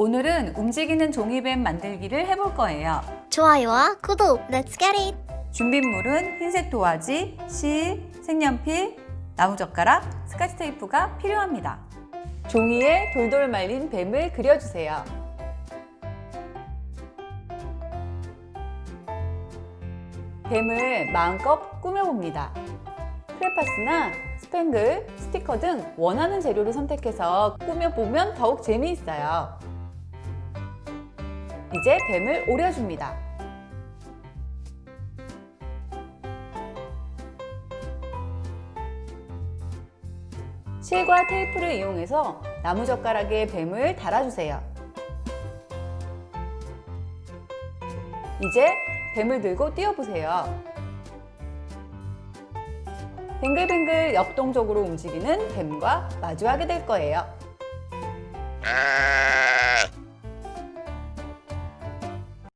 오늘은 움직이는 종이뱀 만들기를 해볼 거예요. 좋아요와 구독, let's get it! 준비물은 흰색 도화지, 실, 색연필, 나무젓가락, 스카치 테이프가 필요합니다. 종이에 돌돌 말린 뱀을 그려주세요. 뱀을 마음껏 꾸며봅니다. 크레파스나 스팽글, 스티커 등 원하는 재료를 선택해서 꾸며보면 더욱 재미있어요. 이제 뱀을 오려줍니다. 실과 테이프를 이용해서 나무젓가락에 뱀을 달아주세요. 이제 뱀을 들고 뛰어보세요. 뱅글뱅글 역동적으로 움직이는 뱀과 마주하게 될 거예요.